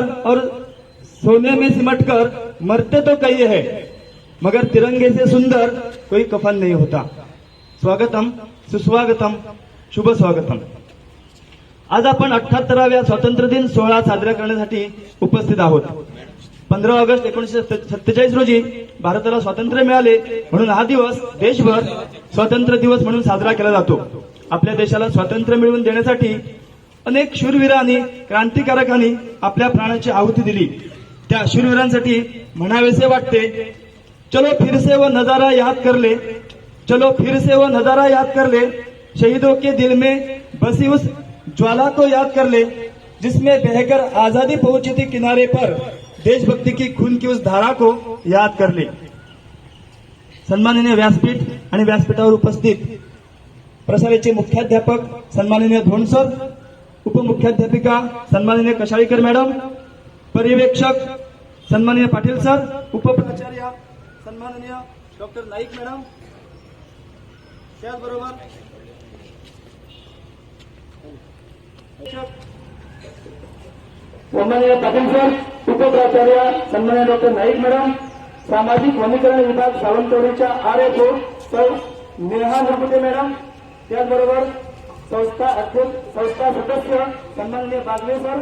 कर और सोने में सिमट कर मरते तो कई है मगर तिरंगे से सुंदर कोई कफन नहीं होता। स्वागतम सुस्वागतम शुभ स्वागतम। आज आपण अठ्याहत्तराव्या स्वातंत्र्य दिन सोहळा साजरा करण्यासाठी उपस्थित आहोत। पंधरा ऑगस्ट एकोणीसशे सत्तेचाळीस रोजी भारताला स्वातंत्र्य मिळाले म्हणून हा दिवस देशभर स्वातंत्र्य दिवस म्हणून साजरा केला जातो। आपल्या देशाला स्वातंत्र्य मिळवून देण्यासाठी अनेक शूरवीरांनी क्रांतिकारकांनी आपल्या प्राणाची आहुती दिली. त्या शूरवीरांसाठी म्हणावेसे वाटते चलो फिर से वो नजारा याद कर ले चलो फिर से वो नजारा याद कर ले शहीदों के दिल में बसी उस ज्वाला को याद कर ले जिसमें बहकर आजादी पहुंची थी किनारे पर देशभक्ति की खून की उस धारा को याद कर ले. सन्माननीय व्यासपीठ आणि व्यासपीठावर उपस्थित प्रसारेचे मुख्याध्यापक सन्माननीय धोंडसर उपमुख्याध्यापिका सन्माननीय कशाळीकर मॅडम पर्यवेक्षक सन्माननीय पाटील सर उपप्राचार्य सन्माननीय डॉक्टर नाईक मॅडम त्याचबरोबर सन्माननीय पाटील सर उपप्राचार्य सन्माननीय डॉक्टर नाईक मॅडम सामाजिक वनीकरण विभाग सावंतवाडीच्या R F O sir Neha Narpute madam त्याचबरोबर संस्था अध्यक्ष संस्था सदस्य सन्माननीय बागवे सर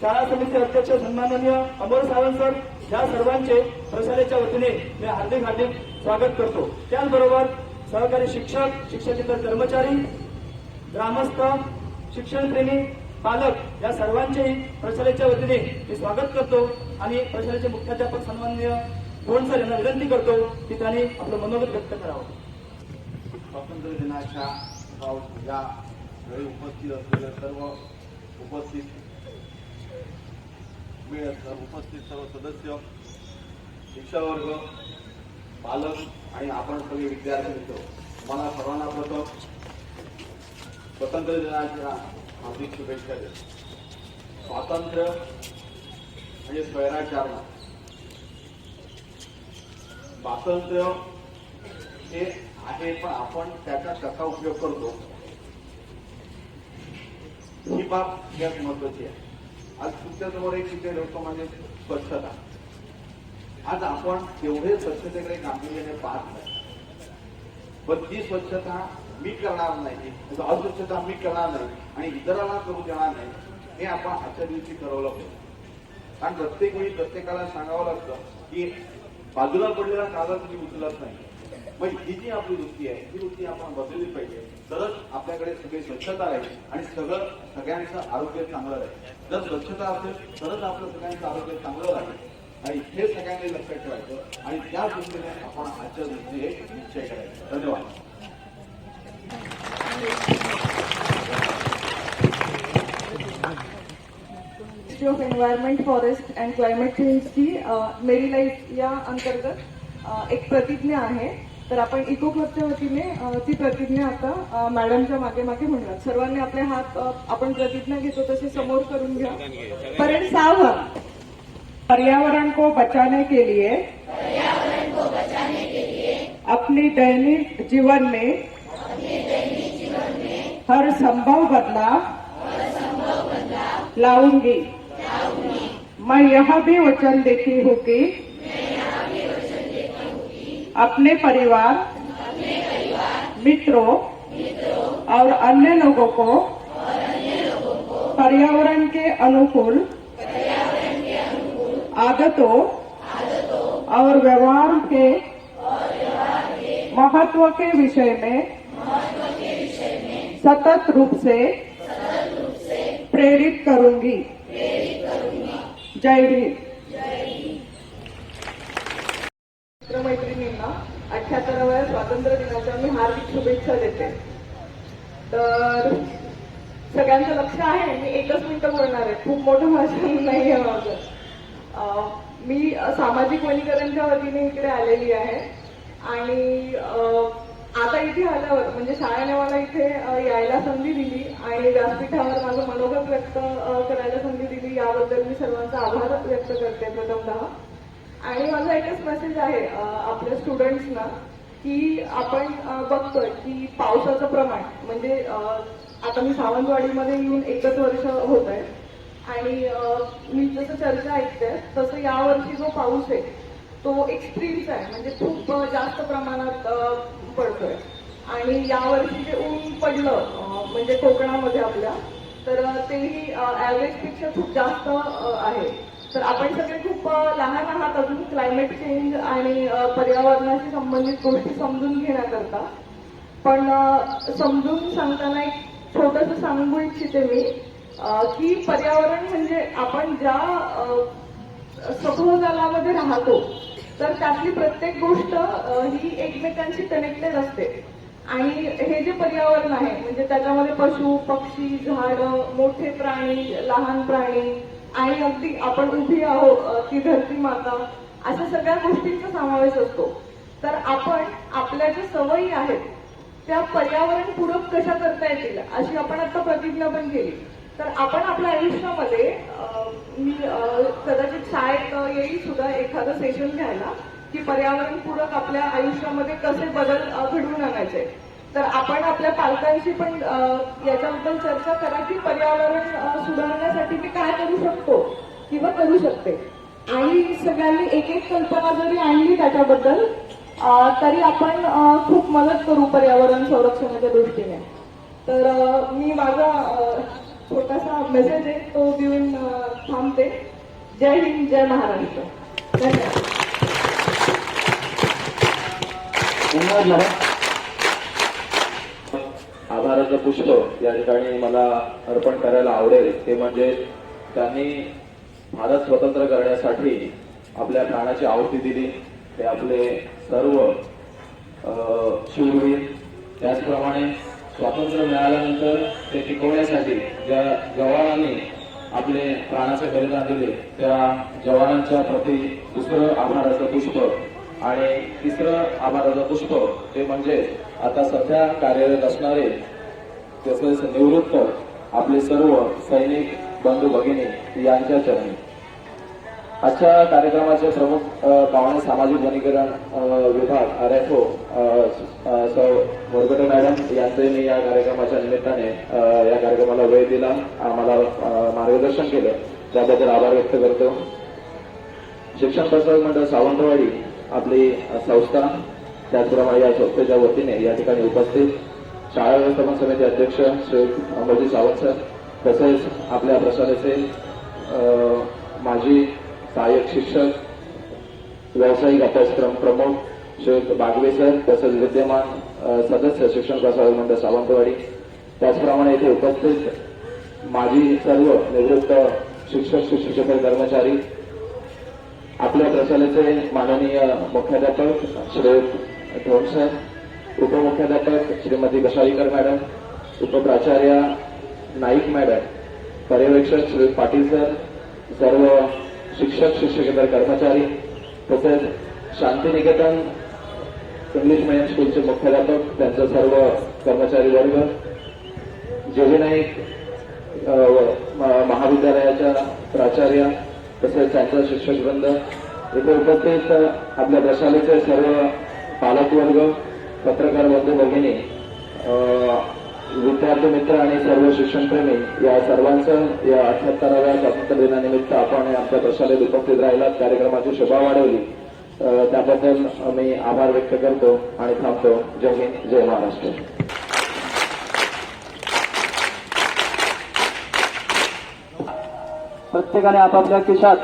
शाळा समिती अध्यक्ष सन्माननीय अमोल सावंत सर या सर्वांचे प्रशालेच्या वतीने मी हार्दिक हार्दिक स्वागत करतो. त्याचबरोबर सहकारी शिक्षक शिक्षकेतर कर्मचारी ग्रामस्थ शिक्षणप्रेमी पालक या सर्वांचेही प्रशालेच्या वतीने मी स्वागत करतो आणि प्रशालेचे मुख्याध्यापक सन्माननीय गोंड सर यांना विनंती करतो की त्यांनी आपलं मनोगत व्यक्त करावं. स्वातंत्र्य दिनाच्या भाव या वेळी उपस्थित असलेले सर्व उपस्थित वेळ उपस्थित सर्व सदस्य शिक्षकवर्ग पालक आणि आपण सगळे विद्यार्थी मित्र मला सर्वांना प्रथम स्वातंत्र्य दिनाच्या हार्दिक शुभेच्छा देतो. स्वातंत्र्य म्हणजे स्वैराचार स्वातंत्र्य हे आहे पण आपण त्याचा कसा उपयोग करतो? ही बाब यात महत्वाची आहे. आज तुमच्यासमोर एक विषय ठेवतो म्हणजे स्वच्छता. आज आपण एवढे स्वच्छतेकडे गांभीर्याने पाहत नाही. पण ती स्वच्छता मी करणार नाही अस्वच्छता मी करणार नाही आणि इतरांना करू देणार नाही हे आपण आजच्या दिवशी ठरवलं पाहिजे. कारण प्रत्येक वेळी प्रत्येकाला सांगावं लागतं की बाजूला पडलेला कागद तुम्ही उचलत नाही. म्हणजे ही जी आपली वृत्ती आहे ही वृत्ती आपण बदलली पाहिजे. तरच आपल्याकडे सगळी स्वच्छता राहील आणि सगळं सगळ्यांचं आरोग्य चांगलं राहील. जर स्वच्छता असेल तरच आपलं सगळ्यांचं आरोग्य चांगलं राहील. आणि हे सगळ्यांनी लक्षात ठेवायचं आणि त्या दृष्टीने आपण आजच्या दिवशी एक निश्चय करायचा. धन्यवाद. Ministry of environment forest and climate चेंजची Meri life या अंतर्गत एक प्रतिज्ञा आहे. तर आपण इको क्लबच्या वतीने ती प्रतिज्ञा आता मॅडमच्या मागे मागे म्हणूयात. सर्वांनी आपले हात आपण प्रतिज्ञा घेतो तसे समोर करून घ्या. परेड सावधान. पर्यावरण को बचाने के लिए अपनी दैनिक जीवन में हर संभव बदलाव लाऊंगी। मैं यह भी वचन देती हूँ कि अपने परिवार, मित्रों और अन्य लोगों को पर्यावरण के अनुकूल आदतों और व्यवहार के महत्व के विषय में सतत रूप से प्रेरित करूँगी। जय हिंद। स्वातंत्र्य दिनाच्या मी हार्दिक शुभेच्छा देते. तर सगळ्यांचं लक्ष आहे मी एकच मिनिटं बोलणार आहे. खूप मोठं भाषण नाही आहे माझं. मी सामाजिक वनीकरणच्या वतीने इकडे आलेली आहे. आणि आता इथे आल्यावर म्हणजे शाळेने मला इथे यायला संधी दिली आणि व्यासपीठावर माझं मनोगत व्यक्त करायला संधी दिली याबद्दल मी सर्वांचा आभार व्यक्त करते प्रथमतः. आणि माझा एकच मेसेज आहे आपल्या स्टुडंट्सना की आपण बघतोय की पावसाचं प्रमाण म्हणजे आता मी सावंतवाडीमध्ये येऊन एकच वर्ष होत आहे आणि मी जसं चर्चा ऐकते तसं यावर्षी जो पाऊस आहे तो एक्स्ट्रीमचा आहे. म्हणजे खूप जास्त प्रमाणात पडतोय. आणि यावर्षी जे ऊन पडलं म्हणजे कोकणामध्ये आपल्या तर तेही ॲव्हरेजपेक्षा खूप जास्त आहे. तर आपण सगळे खूप लहान आहात अजून. क्लायमेट चेंज आणि पर्यावरणाशी संबंधित गोष्टी समजून घेण्याकरता. पण समजून सांगताना एक छोटस सांगू इच्छिते मी की पर्यावरण म्हणजे आपण ज्या अं, सभोवतालामध्ये राहतो तर त्यातली प्रत्येक गोष्ट ही एकमेकांशी कनेक्टेड असते. आणि हे जे पर्यावरण आहे म्हणजे त्याच्यामध्ये पशु पक्षी झाड मोठे प्राणी लहान प्राणी आणि अगदी आपण उभी आहोत की ती धरती माता अशा सगळ्या गोष्टींचा समावेश असतो. तर आपण आपल्या ज्या सवयी आहेत त्या पर्यावरण पूरक कशा करता येतील अशी आपण आता प्रतिज्ञा पण केली. तर आपण आपल्या आयुष्यामध्ये मी कदाचित शाळेत येईल सुद्धा एखादं सेशन घ्यायला की पर्यावरण पूरक आपल्या आयुष्यामध्ये कसे बदल घडवून आणायचे. तर आपण आपल्या पालकांशी पण याच्याबद्दल चर्चा करा की पर्यावरण सुधारण्यासाठी मी काय करू शकतो किंवा करू शकते. आणि सगळ्यांनी एक एक कल्पना जरी आणली त्याच्याबद्दल तरी आपण खूप मदत करू पर्यावरण संरक्षणाच्या दृष्टीने. तर मी माझा छोटासा मेसेज आहे तो देऊन थांबते. जय हिंद जय महाराष्ट्र. धन्यवाद. महाराजांचं पुष्प या ठिकाणी मला अर्पण करायला आवडेल. ते म्हणजे त्यांनी भारत स्वतंत्र करण्यासाठी आपल्या प्राणाची आहुती दिली. ते आपले सर्व अ, शूरवीर त्याचप्रमाणे स्वातंत्र्य मिळाल्यानंतर ते टिकवण्यासाठी ज्या जवानांनी आपले प्राणाचे बलिदान दिले त्या जवानांच्या प्रती दुसरं आभाराचं पुष्प आणि तिसरं आभाराचं पुष्प ते म्हणजे आता सध्या कार्यरत असणारे तसेच निवृत्त आपले सर्व सैनिक बंधू भगिनी यांच्या चरणी. आजच्या कार्यक्रमाचे प्रमुख पाहुणे सामाजिक वनीकरण विभाग आर एफ ओ सौ मोरगटे मॅडम यांचे मी या कार्यक्रमाच्या निमित्ताने या कार्यक्रमाला वेळ दिला. आम्हाला मार्गदर्शन केलं. त्याबद्दल आभार व्यक्त करतो. शिक्षण प्रसारक मंडळ सावंतवाडी आपली संस्था त्याचप्रमाणे या संस्थेच्या वतीने या ठिकाणी उपस्थित शाळा व्यवस्थापन समिती अध्यक्ष श्री अमोलजी सावंत सर तसेच आपल्या प्रशालेचे माजी सहाय्यक शिक्षक व्यावसायिक अभ्यासक्रम प्रमुख श्री बागवे सर तसेच विद्यमान सदस्य शिक्षण प्रसार मंडळ सावंतवाडी. त्याचप्रमाणे इथे उपस्थित माजी सर्व निवृत्त शिक्षक शिक्षकेतर कर्मचारी आपल्या प्रशालेचे माननीय मुख्याध्यापक श्री ढोण सर उपमुख्याध्यापक श्रीमती कशाळीकर मॅडम उपप्राचार्य नाईक मॅडम पर्यवेक्षक श्री पाटील सर सर्व शिक्षक शिक्षकेतर कर्मचारी तसेच शांतिनिकेतन इंग्लिश मिडियम स्कूलचे मुख्याध्यापक त्यांचे सर्व कर्मचारी वर्ग जेवी नाईक महाविद्यालयाच्या प्राचार्य तसेच त्यांचा शिक्षक वृंद इथे उपस्थित आपल्या प्रशालेचे सर्व पालकवर्ग पत्रकार बंधू भगिनी विद्यार्थी मित्र आणि सर्व शिक्षणप्रेमी या सर्वांचं या अठ्याहत्तराव्या स्वातंत्र्य दिनानिमित्त आपण आमच्या प्रशालेत उपस्थित राहिलात. कार्यक्रमाची शोभा वाढवली. त्याबद्दल मी आभार व्यक्त करतो आणि थांबतो. जय हिंद जय महाराष्ट्र. प्रत्येकाने आपापल्या खिशात